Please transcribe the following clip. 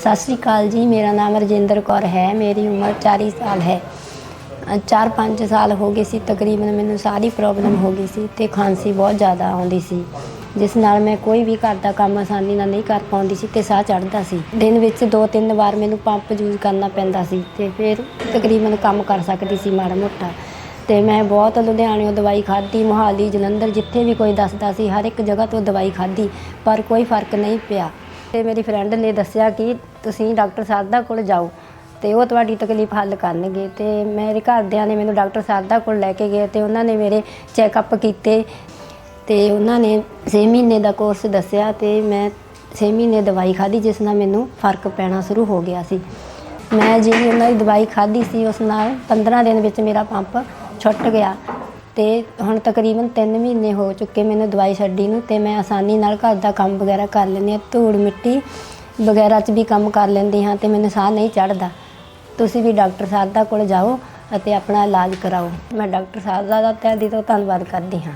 ਸਤਿ ਸ਼੍ਰੀ ਅਕਾਲ ਜੀ, ਮੇਰਾ ਨਾਮ ਰਜਿੰਦਰ ਕੌਰ ਹੈ, ਮੇਰੀ ਉਮਰ 40 ਸਾਲ ਹੈ। 4-5 ਸਾਲ ਹੋ ਗਏ ਸੀ, ਤਕਰੀਬਨ ਮੈਨੂੰ ਸਾਰੀ ਪ੍ਰੋਬਲਮ ਹੋ ਗਈ ਸੀ ਤੇ ਖਾਂਸੀ ਬਹੁਤ ਜ਼ਿਆਦਾ ਆਉਂਦੀ ਸੀ। ਜਿਸ ਨਾਲ ਮੈਂ ਕੋਈ ਵੀ ਘਰ ਦਾ ਕੰਮ ਆਸਾਨੀ ਨਾਲ ਨਹੀਂ ਕਰ ਪਾਉਂਦੀ ਸੀ ਤੇ ਸਾਹ ਚੜ੍ਹਦਾ ਸੀ। ਦਿਨ ਵਿੱਚ ਦੋ ਤਿੰਨ ਵਾਰ ਮੈਨੂੰ ਪੰਪ ਯੂਜ਼ ਕਰਨਾ ਪੈਂਦਾ ਸੀ ਤੇ ਫਿਰ ਤਕਰੀਬਨ ਕੰਮ ਕਰ ਸਕਦੀ ਸੀ ਮਾੜਾ ਮੋਟਾ। ਤੇ ਮੈਂ ਬਹੁਤ ਲੁਧਿਆਣਿਓਂ ਦਵਾਈ ਖਾਧੀ, ਮੋਹਾਲੀ, ਜਲੰਧਰ ਜਿੱਥੇ ਵੀ ਕੋਈ ਦੱਸਦਾ ਸੀ, ਹਰ ਇੱਕ ਜਗ੍ਹਾ ਤੋਂ ਦਵਾਈ ਖਾਧੀ, ਪਰ ਕੋਈ ਫ਼ਰਕ ਨਹੀਂ ਪਿਆ। ਤੇ ਮੇਰੀ ਫਰੈਂਡ ਨੇ ਦੱਸਿਆ ਕਿ ਤੁਸੀਂ ਡਾਕਟਰ ਸਾਰਦਾ ਕੋਲ ਜਾਓ ਤੇ ਉਹ ਤੁਹਾਡੀ ਤਕਲੀਫ ਹੱਲ ਕਰਨਗੇ ਤੇ ਮੇਰੇ ਘਰਦਿਆਂ ਨੇ ਮੈਨੂੰ ਡਾਕਟਰ ਸਾਰਦਾ ਕੋਲ ਲੈ ਕੇ ਗਏ ਤੇ ਉਹਨਾਂ ਨੇ ਮੇਰੇ ਚੈੱਕਅਪ ਕੀਤੇ ਤੇ ਉਹਨਾਂ ਨੇ 6 ਮਹੀਨੇ ਦਾ ਕੋਰਸ ਦੱਸਿਆ ਤੇ ਮੈਂ 6 ਮਹੀਨੇ ਦਵਾਈ ਖਾਧੀ ਜਿਸ ਨਾਲ ਮੈਨੂੰ ਫ਼ਰਕ ਪੈਣਾ ਸ਼ੁਰੂ ਹੋ ਗਿਆ ਸੀ। ਮੈਂ ਜਿਹੜੀ ਉਹਨਾਂ ਦੀ ਦਵਾਈ ਖਾਧੀ ਸੀ ਉਸ ਨਾਲ 15 ਦਿਨ ਵਿੱਚ ਮੇਰਾ ਪੰਪ ਛੁੱਟ ਗਿਆ ਤੇ ਹੁਣ ਤਕਰੀਬਨ 3 ਮਹੀਨੇ ਹੋ ਚੁੱਕੇ ਮੈਨੂੰ ਦਵਾਈ ਛੱਡੀ ਨੂੰ ਤੇ ਮੈਂ ਆਸਾਨੀ ਨਾਲ ਘਰ ਦਾ ਕੰਮ ਵਗੈਰਾ ਕਰ ਲੈਂਦੀ ਹਾਂ, ਧੂੜ ਮਿੱਟੀ ਵਗੈਰਾ 'ਚ ਵੀ ਕੰਮ ਕਰ ਲੈਂਦੀ ਹਾਂ ਤੇ ਮੈਨੂੰ ਸਾਹ ਨਹੀਂ ਚੜਦਾ ਤੁਸੀਂ ਵੀ ਡਾਕਟਰ ਸਾਹਿਬ ਦਾ ਕੋਲ ਜਾਓ ਅਤੇ ਆਪਣਾ ਇਲਾਜ ਕਰਾਓ। ਮੈਂ ਡਾਕਟਰ ਸਾਹਿਬ ਦਾ ਤਹਿ ਦਿਲੋਂ ਧੰਨਵਾਦ ਕਰਦੀ ਹਾਂ।